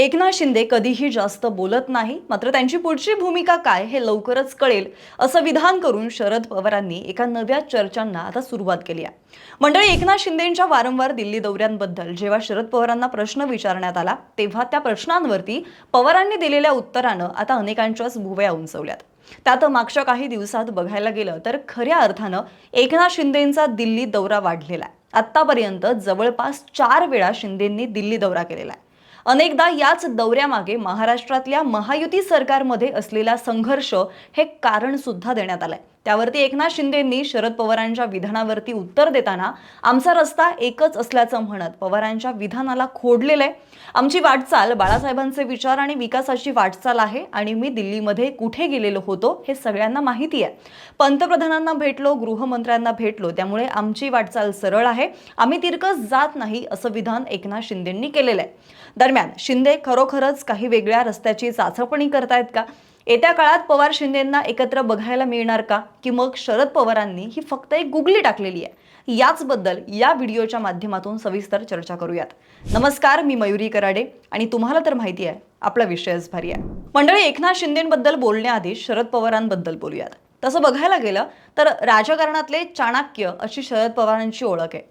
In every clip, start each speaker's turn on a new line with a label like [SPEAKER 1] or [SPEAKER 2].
[SPEAKER 1] एकनाथ शिंदे कधीही जास्त बोलत नाही मात्र त्यांची पुढची भूमिका काय हे लवकरच कळेल असं विधान करून शरद पवारांनी एका नव्या चर्चांना आता सुरुवात केली आहे. मंडळी एकनाथ शिंदेंच्या वारंवार दिल्ली दौऱ्यांबद्दल जेव्हा शरद पवारांना प्रश्न विचारण्यात आला तेव्हा त्या प्रश्नांवरती पवारांनी दिलेल्या उत्तरानं आता अनेकांच्याच भुवया उंचवल्यात. त्यात मागच्या काही दिवसात बघायला गेलं तर खऱ्या अर्थानं एकनाथ शिंदेंचा दिल्ली दौरा वाढलेला आहे. आत्तापर्यंत जवळपास चार वेळा शिंदेंनी दिल्ली दौरा केलेला आहे. अनेकदा याच दौऱ्यामागे महाराष्ट्रातल्या महायुती सरकारमध्ये असलेला संघर्ष हे कारण सुद्धा देण्यात आलंय. त्यावरती एकनाथ शिंदेंनी शरद पवारांच्या विधानावरती उत्तर देताना आमचा रस्ता एकच असल्याचं म्हणत पवारांच्या विधानाला खोडलेलं आहे. आमची वाटचाल बाळासाहेबांचे विचार आणि विकासाची वाटचाल आहे आणि मी दिल्लीमध्ये कुठे गेलेलो होतो हे सगळ्यांना माहिती आहे. पंतप्रधानांना भेटलो गृहमंत्र्यांना भेटलो त्यामुळे आमची वाटचाल सरळ आहे. आम्ही तिरकस जात नाही असं विधान एकनाथ शिंदेंनी केलेलं आहे. दरम्यान शिंदे खरोखरच काही वेगळ्या रस्त्याची चाचपणी करतायत का? येत्या काळात पवार शिंदेंना एकत्र बघायला मिळणार का? की मग शरद पवारांनी ही फक्त एक गुगली टाकलेली आहे? याचबद्दल या व्हिडिओच्या माध्यमातून सविस्तर चर्चा करूयात. नमस्कार मी मयुरी कराडे आणि तुम्हाला तर माहिती आहे आपला विषयच भारी आहे. मंडळी एकनाथ शिंदेंबद्दल बोलण्याआधी शरद पवारांबद्दल बोलूयात. तसं बघायला गेलं तर राजकारणातले चाणक्य अशी शरद पवारांची ओळख आहे.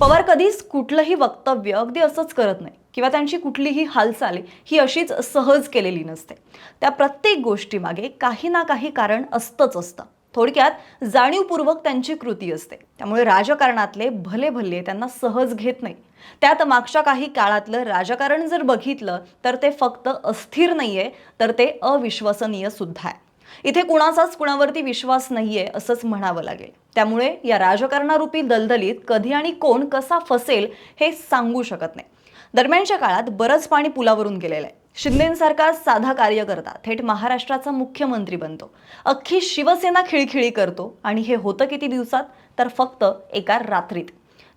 [SPEAKER 1] पवार कधीच कुठलंही वक्तव्य अगदी असंच करत नाही किंवा त्यांची कुठलीही हालचाल ही अशीच सहज केलेली नसते. त्या प्रत्येक गोष्टीमागे काही ना काही कारण असतंच असतं. थोडक्यात जाणीवपूर्वक त्यांची कृती असते. त्यामुळे राजकारणातले भले भल्ले त्यांना सहज घेत नाही. त्यात मागच्या काही काळातलं राजकारण जर बघितलं तर ते फक्त अस्थिर नाहीये तर ते अविश्वसनीय सुद्धा आहे. इथे कुणाचाच कुणावरती विश्वास नाहीये असंच म्हणावं लागेल. त्यामुळे या राजकारणारूपी दलदलीत कधी आणि कोण कसा फसेल हे सांगू शकत नाही. दरम्यानच्या काळात बरंच पाणी पुलावरून गेलेलं आहे. शिंदेंसारखा साधा कार्यकर्ता थेट महाराष्ट्राचा मुख्यमंत्री बनतो. अख्खी शिवसेना खिळखिळी करतो आणि हे होतं किती दिवसात? तर फक्त एका रात्रीत.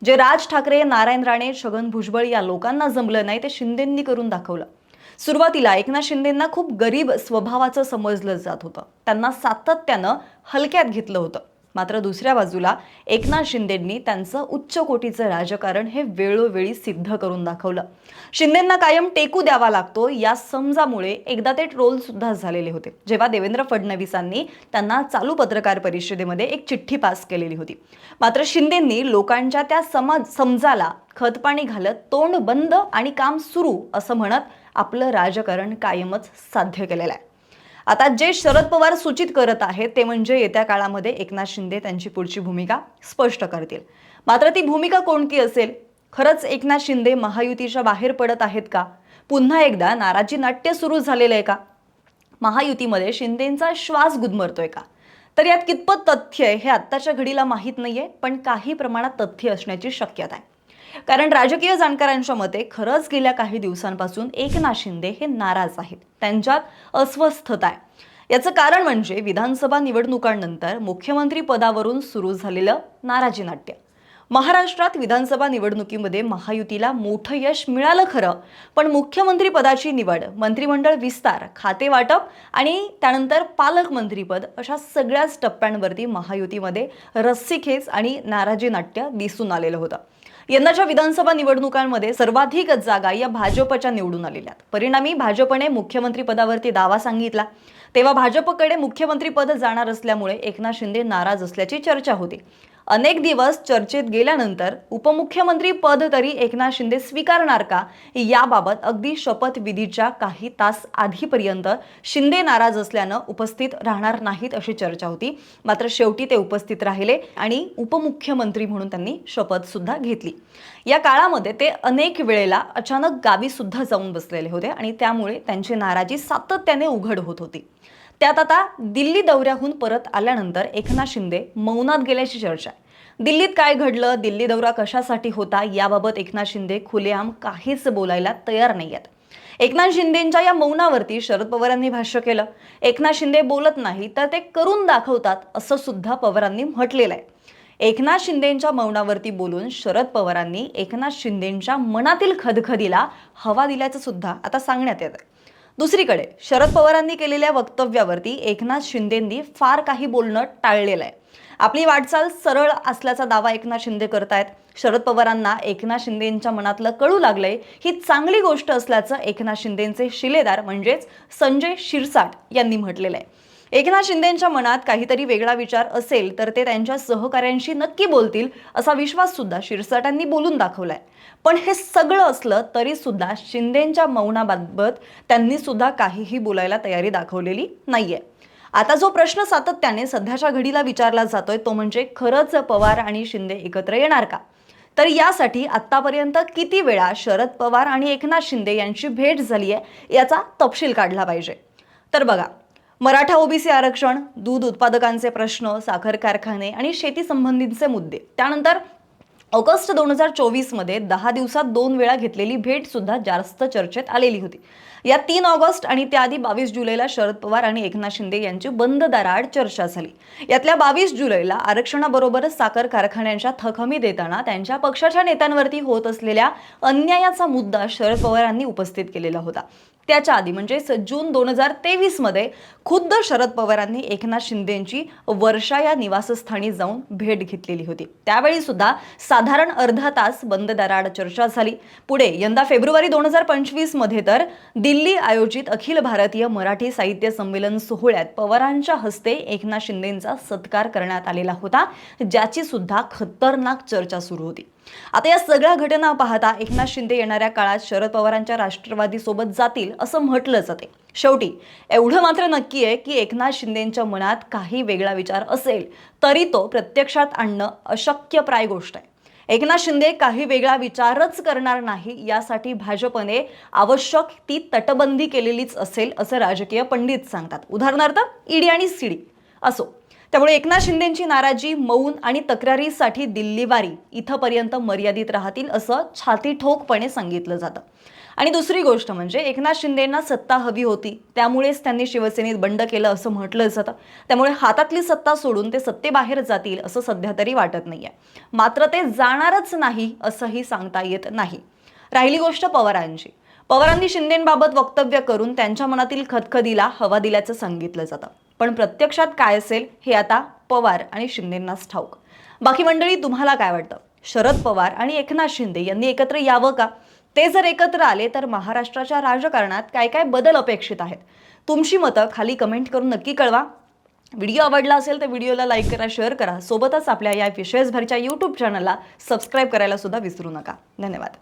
[SPEAKER 1] जे राज ठाकरे नारायण राणे छगन भुजबळ या लोकांना जमलं नाही ते शिंदेंनी करून दाखवलं. सुरुवातीला एकनाथ शिंदेंना खूप गरीब स्वभावाचं समजलं जात होतं. त्यांना सातत्यानं हलक्यात घेतलं होतं. मात्र दुसऱ्या बाजूला एकनाथ शिंदेंनी त्यांचं उच्च कोटीचं राजकारण हे वेळोवेळी सिद्ध करून दाखवलं. शिंदेंना कायम टेकू द्यावा लागतो या समजामुळे एकदा ते ट्रोल सुद्धा झालेले होते. जेव्हा देवेंद्र फडणवीसांनी त्यांना चालू पत्रकार परिषदेमध्ये एक चिठ्ठी पास केलेली होती. मात्र शिंदेंनी लोकांच्या त्या समाज समजाला खतपाणी घालत तोंड बंद आणि काम सुरू असं म्हणत आपलं राजकारण कायमच साध्य केलेलं आहे. आता जे शरद पवार सूचित करत आहेत ते म्हणजे येत्या काळामध्ये एकनाथ शिंदे त्यांची पुढची भूमिका स्पष्ट करतील. मात्र ती भूमिका कोणती असेल? खरंच एकनाथ शिंदे महायुतीच्या बाहेर पडत आहेत का? पुन्हा एकदा नाराजी नाट्य सुरू झालेलं आहे का? महायुतीमध्ये शिंदेंचा श्वास गुदमरतोय का? तर यात कितपत तथ्य आहे हे आत्ताच्या घडीला माहीत नाहीये पण काही प्रमाणात तथ्य असण्याची शक्यता आहे. कारण राजकीय जाणकारांच्या मते खरंच गेल्या काही दिवसांपासून एकनाथ शिंदे हे नाराज आहेत. त्यांच्यात अस्वस्थता आहे. याचं कारण म्हणजे विधानसभा निवडणुकांनंतर मुख्यमंत्री पदावरून सुरू झालेलं नाराजी नाट्य. महाराष्ट्रात विधानसभा निवडणुकीमध्ये महायुतीला मोठं यश मिळालं खरं. पण मुख्यमंत्री पदाची निवड मंत्रिमंडळ विस्तार खाते वाटप आणि त्यानंतर पालकमंत्रीपद अशा सगळ्याच टप्प्यांवरती महायुतीमध्ये रस्सीखेच आणि नाराजी नाट्य दिसून आलेलं होतं. यंदाच्या विधानसभा निवडणुकांमध्ये सर्वाधिक जागा या भाजपच्या निवडून आलेल्या आहेत. परिणामी भाजपने मुख्यमंत्री पदावरती दावा सांगितला. तेव्हा भाजपकडे मुख्यमंत्री पद जाणार असल्यामुळे एकनाथ शिंदे नाराज असल्याची चर्चा होती. अनेक दिवस चर्चेत गेल्यानंतर उपमुख्यमंत्री पद तरी एकनाथ शिंदे स्वीकारणार का? याबाबत अगदी शपथविधीच्या काही तास आधीपर्यंत शिंदे नाराज असल्यानं उपस्थित राहणार नाहीत अशी चर्चा होती. मात्र शेवटी ते उपस्थित राहिले आणि उपमुख्यमंत्री म्हणून त्यांनी शपथ सुद्धा घेतली. या काळामध्ये ते अनेक वेळेला अचानक गावी सुद्धा जाऊन बसलेले होते आणि त्यामुळे त्यांची नाराजी सातत्याने उघड होत होती. त्यात आता दिल्ली दौऱ्याहून परत आल्यानंतर एकनाथ शिंदे मौनात गेल्याची चर्चा आहे. दिल्लीत काय घडलं? दिल्ली दौरा कशासाठी होता? याबाबत एकनाथ शिंदे खुलेआम काहीच बोलायला तयार नाही आहेत एकनाथ शिंदेंच्या या मौनावरती शरद पवारांनी भाष्य केलं. एकनाथ शिंदे बोलत नाही तर ते करून दाखवतात असं सुद्धा पवारांनी म्हटलेलं आहे. एकनाथ शिंदेंच्या मौनावरती बोलून शरद पवारांनी एकनाथ शिंदेंच्या मनातील खदखदीला हवा दिल्याचं सुद्धा आता सांगण्यात येत आहे दुसरीकडे शरद पवारांनी केलेल्या वक्तव्यावरती एकनाथ शिंदेंनी फार काही बोलणं टाळलेलं आहे. आपली वाटचाल सरळ असल्याचा दावा एकनाथ शिंदे करतायत. शरद पवारांना एकनाथ शिंदेंच्या मनातलं कळू लागलंय. ही चांगली गोष्ट असल्याचं एकनाथ शिंदेंचे शिलेदार म्हणजेच संजय शिरसाट यांनी म्हटलेलं आहे. एकनाथ शिंदेंच्या मनात काहीतरी वेगळा विचार असेल तर ते त्यांच्या सहकाऱ्यांशी नक्की बोलतील असा विश्वास सुद्धा शिरसाटांनी बोलून दाखवलाय. पण हे सगळं असलं तरी सुद्धा शिंदेंच्या मौनाबाबत त्यांनी सुद्धा काहीही बोलायला तयारी दाखवलेली नाहीये. आता जो प्रश्न सातत्याने सध्याच्या घडीला विचारला जातोय तो म्हणजे खरंच पवार आणि शिंदे एकत्र येणार का? तर यासाठी आतापर्यंत किती वेळा शरद पवार आणि एकनाथ शिंदे यांची भेट झाली आहे याचा तपशील काढला पाहिजे. तर बघा मराठा ओबीसी आरक्षण दूध उत्पादकांचे प्रश्न साखर कारखाने आणि शेती संबंधीचे मुद्दे. त्यानंतर ऑगस्ट दोन हजार चोवीसमध्ये दहा दिवसात दोन वेळा घेतलेली भेट सुद्धा जास्त चर्चेत आलेली होती. या तीन ऑगस्ट आणि त्याआधी बावीस जुलैला शरद पवार आणि एकनाथ शिंदे यांची बंद दाराआड चर्चा झाली. यातल्या बावीस जुलैला आरक्षणाबरोबरच साखर कारखान्यांच्या थकमी देताना त्यांच्या पक्षाच्या नेत्यांवरती होत असलेल्या अन्यायाचा मुद्दा शरद पवारांनी उपस्थित केलेला होता. त्याच्या आधी म्हणजेच जून दोन हजार तेवीसमध्ये खुद्द शरद पवारांनी एकनाथ शिंदेंची वर्षा या निवासस्थानी जाऊन भेट घेतलेली होती. त्यावेळी सुद्धा साधारण अर्धा तास बंद दराड चर्चा झाली. पुढे यंदा फेब्रुवारी दोन हजार पंचवीसमध्ये तर दिल्ली आयोजित अखिल भारतीय मराठी साहित्य संमेलन सोहळ्यात पवारांच्या हस्ते एकनाथ शिंदेंचा सत्कार करण्यात आलेला होता ज्याची सुद्धा खतरनाक चर्चा सुरू होती. आता या सगळ्या घटना पाहता एकनाथ शिंदे येणाऱ्या काळात शरद पवारांच्या राष्ट्रवादी सोबत जातील असं म्हटलं जाते. शेवटी एवढं मात्र नक्की आहे की एकनाथ शिंदेंच्या मनात काही वेगळा विचार असेल तरी तो प्रत्यक्षात आणणं अशक्यप्राय गोष्ट आहे. एकनाथ शिंदे काही वेगळा विचारच करणार नाही यासाठी भाजपने आवश्यक ती तटबंदी केलेलीच असेल असं राजकीय पंडित सांगतात. उदाहरणार्थ ईडी आणि सीडी. असो. त्यामुळे एकनाथ शिंदेंची नाराजी मौन आणि तक्रारीसाठी दिल्लीवारी इथंपर्यंत मर्यादित राहतील असं छाती ठोकपणे सांगितलं जातं. आणि दुसरी गोष्ट म्हणजे एकनाथ शिंदेंना सत्ता हवी होती त्यामुळेच त्यांनी शिवसेनेत बंड केलं असं म्हटलं जातं. त्यामुळे हातातली सत्ता सोडून ते सत्तेबाहेर जातील असं सध्या तरी वाटत नाहीये. मात्र ते जाणारच नाही असंही सांगता येत नाही. राहिली गोष्ट पवारांची. पवारांनी शिंदेंबाबत वक्तव्य करून त्यांच्या मनातील खदखदीला हवा दिल्याचं सांगितलं जातं. पण प्रत्यक्षात काय असेल हे आता पवार आणि शिंदेंनाच ठाऊक. बाकी मंडळी तुम्हाला काय वाटतं? शरद पवार आणि एकनाथ शिंदे यांनी एकत्र यावं का? ते जर एकत्र आले तर महाराष्ट्राच्या राजकारणात काय काय बदल अपेक्षित आहेत? तुमची मतं खाली कमेंट करून नक्की कळवा. व्हिडिओ आवडला असेल तर व्हिडिओला लाईक करा शेअर करा. सोबतच आपल्या या विशेषभरच्या यूट्यूब चॅनलला सबस्क्राईब करायला सुद्धा विसरू नका. धन्यवाद.